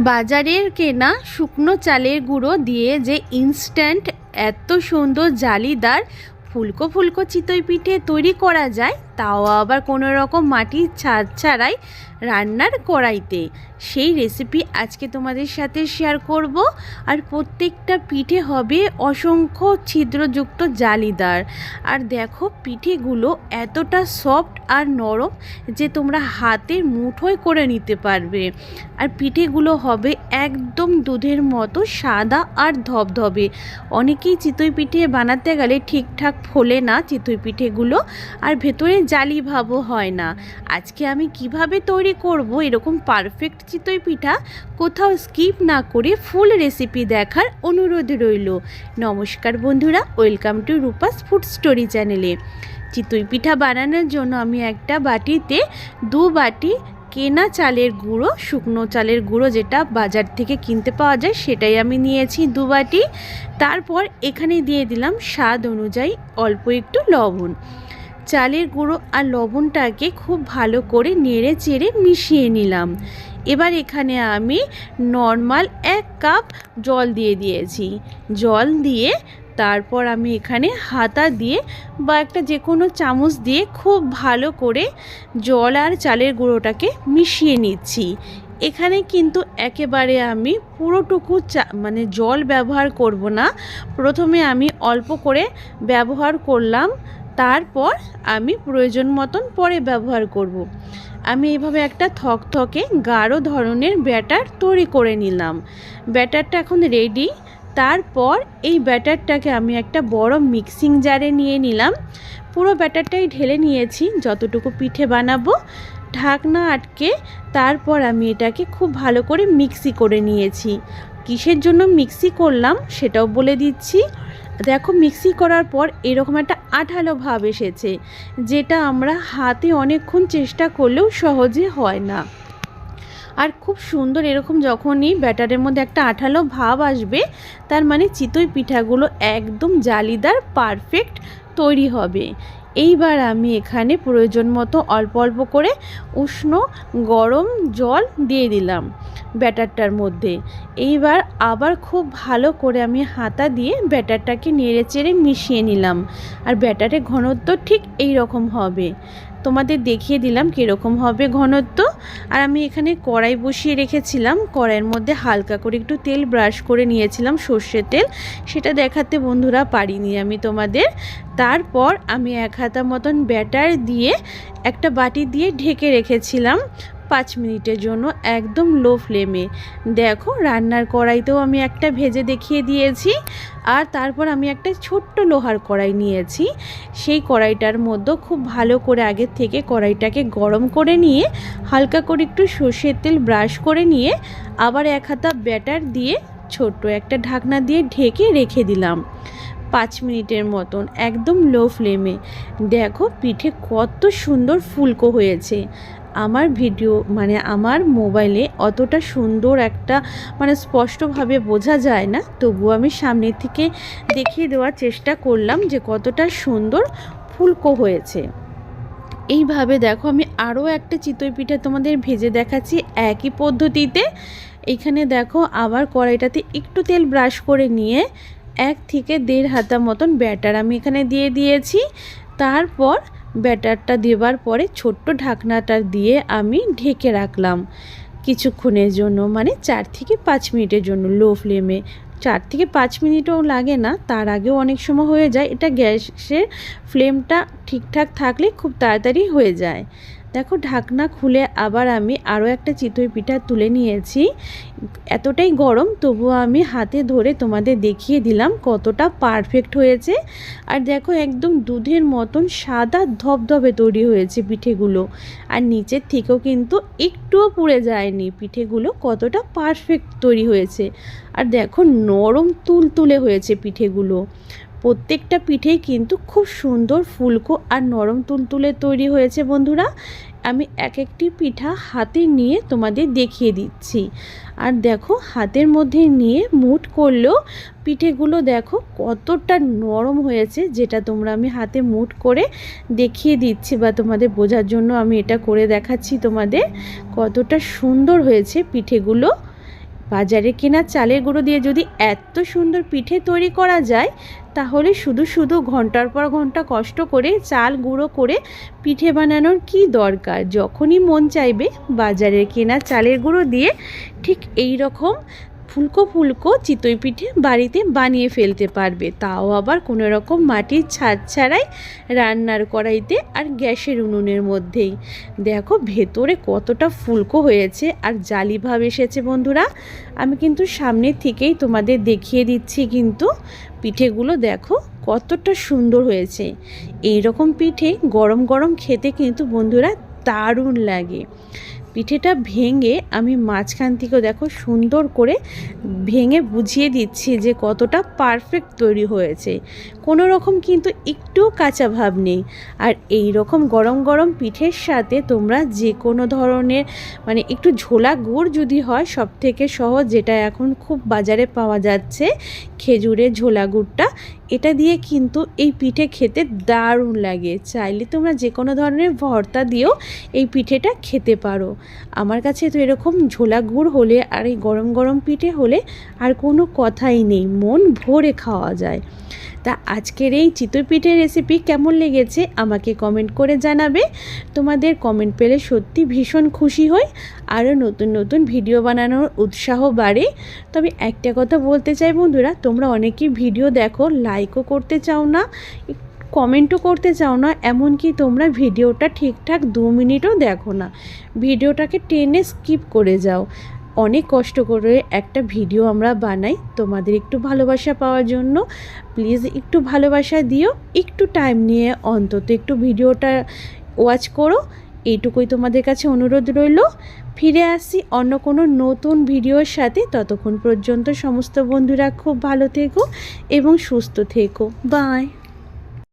বাজারের কেনা শুকনো চালের গুঁড়ো দিয়ে যে ইনস্ট্যান্ট এত সুন্দর জালিদার, ফুলকো ফুলকো চিতই পিঠে তৈরি করা যায় তাও আবার কোনো রকম মাটির ছাদ ছাড়াই রান্নার কড়াইতে। সেই রেসিপি আজকে তোমাদের সাথে শেয়ার করব। আর প্রত্যেকটা পিঠে হবে অসংখ্য ছিদ্রযুক্ত জালিদার। আর দেখো পিঠেগুলো এতটা সফট আর নরম যে তোমরা হাতের মুঠোয় করে নিতে পারবে। আর পিঠেগুলো হবে একদম দুধের মতো সাদা আর ধবধবে। অনেকেই চিতই পিঠে বানাতে গেলে ঠিকঠাক ফোলে না চিতই পিঠেগুলো। আর ভেতরে জালি ভাবও হয় না। আজকে আমি কীভাবে তৈরি করব এরকম পারফেক্ট চিতই পিঠা, কোথাও স্কিপ না করে ফুল রেসিপি দেখার অনুরোধ রইল। নমস্কার বন্ধুরা welcome to Rupa's food story চ্যানেলে চিতই পিঠা বানানোর জন্য আমি একটা বাটিতে দু বাটি কেনা চালের গুঁড়ো, শুকনো চালের গুঁড়ো যেটা বাজার থেকে কিনতে পাওয়া যায় সেটাই আমি নিয়েছি দু বাটি। তারপর এখানে দিয়ে দিলাম স্বাদ অনুযায়ী অল্প একটু লবণ। চালের গুঁড়ো আর লবণটাকে খুব ভালো করে নেড়ে চেড়ে মিশিয়ে নিলাম। এবার এখানে আমি নর্মাল এক কাপ জল দিয়ে দিয়েছি। জল দিয়ে তারপর আমি এখানে হাতা দিয়ে বা একটা যে কোনো চামচ দিয়ে খুব ভালো করে জল আর চালের গুঁড়োটাকে মিশিয়ে নিচ্ছি। এখানে কিন্তু একেবারে আমি পুরোটুকু চা মানে জল ব্যবহার করব না। প্রথমে আমি অল্প করে ব্যবহার করলাম তারপর আমি প্রয়োজন মতন পরে ব্যবহার করব। আমি এইভাবে একটা থকথকে গাঢ় ধরনের ব্যাটার তৈরি করে নিলাম। ব্যাটারটা এখন রেডি তারপর এই ব্যাটারটাকে আমি একটা বড় মিক্সিং জারে নিয়ে নিলাম। পুরো ব্যাটারটাই ঢেলে নিয়েছি। যতটুকু পিঠে বানাবো, ঢাকনা আটকে, তারপর আমি এটাকে খুব ভালো করে মিক্সি করে নিয়েছি। কিসের জন্য মিক্সি করলাম সেটাও বলে দিচ্ছি। দেখো মিক্সি করার পর এরকম একটা আঠালো ভাব এসেছে, যেটা আমরা হাতে অনেকক্ষণ চেষ্টা করলেও সহজে হয় না। আর খুব সুন্দর এরকম যখনই ব্যাটারের মধ্যে একটা আঠালো ভাব আসবে, তার মানে চিতই পিঠাগুলো একদম জালিদার, পারফেক্ট তৈরি হবে। এইবার আমি এখানে প্রয়োজন মতো অল্প অল্প করে উষ্ণ গরম জল দিয়ে দিলাম ব্যাটারটার মধ্যে। এইবার আবার খুব ভালো করে আমি হাতা দিয়ে ব্যাটারটাকে নেড়ে চেড়ে মিশিয়ে নিলাম। আর ব্যাটারের ঘনত্ব ঠিক এই রকম হবে। তোমাদের দেখিয়ে দিলাম কীরকম হবে ঘনত্ব। আর আমি এখানে কড়াই বসিয়ে রেখেছিলাম। কড়াইয়ের মধ্যে হালকা করে একটু তেল ব্রাশ করে নিয়েছিলাম সর্ষের তেল। সেটা দেখাতে বন্ধুরা পারিনি আমি তোমাদের। তারপর আমি এক হাতা মতন ব্যাটার দিয়ে একটা বাটি দিয়ে ঢেকে রেখেছিলাম পাঁচ মিনিটের জন্য একদম লো ফ্লেমে। দেখো, রান্নার কড়াইতেও আমি একটা ভেজে দেখিয়ে দিয়েছি আর তারপর আমি একটা ছোট্ট লোহার কড়াই নিয়েছি। সেই কড়াইটার মধ্যে খুব ভালো করে আগের থেকে কড়াইটাকে গরম করে নিয়ে, হালকা করে একটু সর্ষের তেল ব্রাশ করে নিয়ে আবার এক হাতা ব্যাটার দিয়ে ছোট্ট একটা ঢাকনা দিয়ে ঢেকে রেখে দিলাম। পাঁচ মিনিটের মতন, একদম লো ফ্লেমে। দেখো পিঠে কত সুন্দর ফুলকো হয়েছে। আমার ভিডিও মানে আমার মোবাইলে অতটা সুন্দর একটা মানে স্পষ্টভাবে বোঝা যায় না। তবু আমি সামনে থেকে দেখিয়ে দেওয়ার চেষ্টা করলাম যে কতটা সুন্দর ফুলকো হয়েছে। এইভাবে দেখো আমি আরও একটা চিতই পিঠা তোমাদের ভেজে দেখাচ্ছি একই পদ্ধতিতে। এখানে দেখো আবার কড়াইটাতে একটু তেল ব্রাশ করে নিয়ে এক থেকে দেড় হাতা মতন ব্যাটার আমি এখানে দিয়ে দিয়েছি। তারপর ব্যাটারটা দেবার পরে ছোট্ট ঢাকনাটা দিয়ে আমি ঢেকে রাখলাম। কিছুক্ষণের জন্য মানে চার থেকে পাঁচ মিনিটের জন্য, লো ফ্লেমে। চার থেকে পাঁচ মিনিটও লাগে না, তার আগেও অনেক সময় হয়ে যায়। এটা গ্যাসের ফ্লেমটা ঠিকঠাক থাকলে খুব তাড়াতাড়ি হয়ে যায়। দেখো ঢাকনা খুলে আবার আমি আরও একটা চিতই পিঠা তুলে নিয়েছি। এতটাই গরম, তবুও আমি হাতে ধরে তোমাদের দেখিয়ে দিলাম কতটা পারফেক্ট হয়েছে। আর দেখো একদম দুধের মতন সাদা ধবধবে তৈরি হয়েছে পিঠেগুলো। আর নিচের থেকেও কিন্তু একটুও পুড়ে যায়নি, পিঠেগুলো কতটা পারফেক্ট তৈরি হয়েছে। আর দেখো নরম তুল তুলে হয়েছে পিঠেগুলো। প্রত্যেকটা পিঠেই কিন্তু খুব সুন্দর ফুলকো আর নরম তুলতুলে তৈরি হয়েছে বন্ধুরা। আমি এক একটি পিঠা হাতে নিয়ে তোমাদের দেখিয়ে দিচ্ছি। আর দেখো, হাতের মধ্যে নিয়ে মুট করলেও পিঠেগুলো দেখো, কতটা নরম হয়েছে, যেটা তোমরা আমি হাতে মুট করে দেখিয়ে দিচ্ছি বা তোমাদের বোঝার জন্য আমি এটা করে দেখাচ্ছি তোমাদের। কতটা সুন্দর হয়েছে পিঠেগুলো। বাজারে কেনা চালের গুঁড়ো দিয়ে যদি এত সুন্দর পিঠে তৈরি করা যায়, তাহলে শুধু শুধু ঘণ্টার পর ঘণ্টা কষ্ট করে চাল গুঁড়ো করে পিঠে বানানোর কি দরকার? যখনই মন চাইবে বাজারে কেনা চালের গুঁড়ো দিয়ে ঠিক এই রকম ফুলকো ফুলকো চিতই পিঠে বাড়িতে বানিয়ে ফেলতে পারবে। তাও আবার কোনো রকম মাটির ছাদ ছাড়াই রান্নার কড়াইতে আর গ্যাসের উনুনের মধ্যেই। দেখো ভেতরে কতটা ফুলকো হয়েছে আর জালি ভাব এসেছে বন্ধুরা। আমি কিন্তু সামনের থেকেই তোমাদের দেখিয়ে দিচ্ছি কিন্তু পিঠেগুলো দেখো কতটা সুন্দর হয়েছে। এই রকম পিঠে গরম গরম খেতে কিন্তু বন্ধুরা দারুণ লাগে। পিঠেটা ভেঙে আমি মাঝখান থেকেও দেখো সুন্দর করে ভেঙে বুঝিয়ে দিচ্ছি যে কতটা পারফেক্ট তৈরি হয়েছে। কোনো রকম কিন্তু একটু কাঁচা ভাব নেই। আর এই রকম গরম গরম পিঠের সাথে তোমরা যে কোনো ধরনের মানে একটু ঝোলা গুড় যদি হয় সব থেকে সহজ যেটা এখন খুব বাজারে পাওয়া যাচ্ছে, খেজুরের ঝোলা গুড়টা এটা দিয়ে কিন্তু এই পিঠে খেতে দারুণ লাগে। চাইলে তোমরা যে কোনো ধরনের ভর্তা দিয়েও এই পিঠেটা খেতে পারো। আমার কাছে তো এরকম ঝোলা গুড় হলে আর এই গরম গরম পিঠে হলে আর কোনো কথাই নেই, মন ভরে খাওয়া যায়। তা আজকের এই চিতই পিঠের রেসিপি কেমন লেগেছে আমাকে কমেন্ট করে জানাবে। তোমাদের কমেন্ট পেলে সত্যি ভীষণ খুশি হই। আরও নতুন নতুন ভিডিও বানানোর উৎসাহ বাড়ে। তবে একটা কথা বলতে চাই বন্ধুরা, তোমরা অনেকেই ভিডিও দেখো লাইকও করতে চাও না কমেন্টও করতে চাও না, এমনকি তোমরা ভিডিওটা ঠিকঠাক দু মিনিটও দেখো না। ভিডিওটাকে টেনে স্কিপ করে যাও। অনেক কষ্ট করে একটা ভিডিও আমরা বানাই তোমাদের একটু ভালোবাসা পাওয়ার জন্য। প্লিজ একটু ভালোবাসা দিও, একটু টাইম নিয়ে অন্তত একটু ভিডিওটা ওয়াচ করো। এইটুকুই তোমাদের কাছে অনুরোধ রইল। ফিরে আসি অন্য কোনো নতুন ভিডিওর সাথে। ততক্ষণ পর্যন্ত সমস্ত বন্ধুরা খুব ভালো থেকো এবং সুস্থ থেকো। বাই।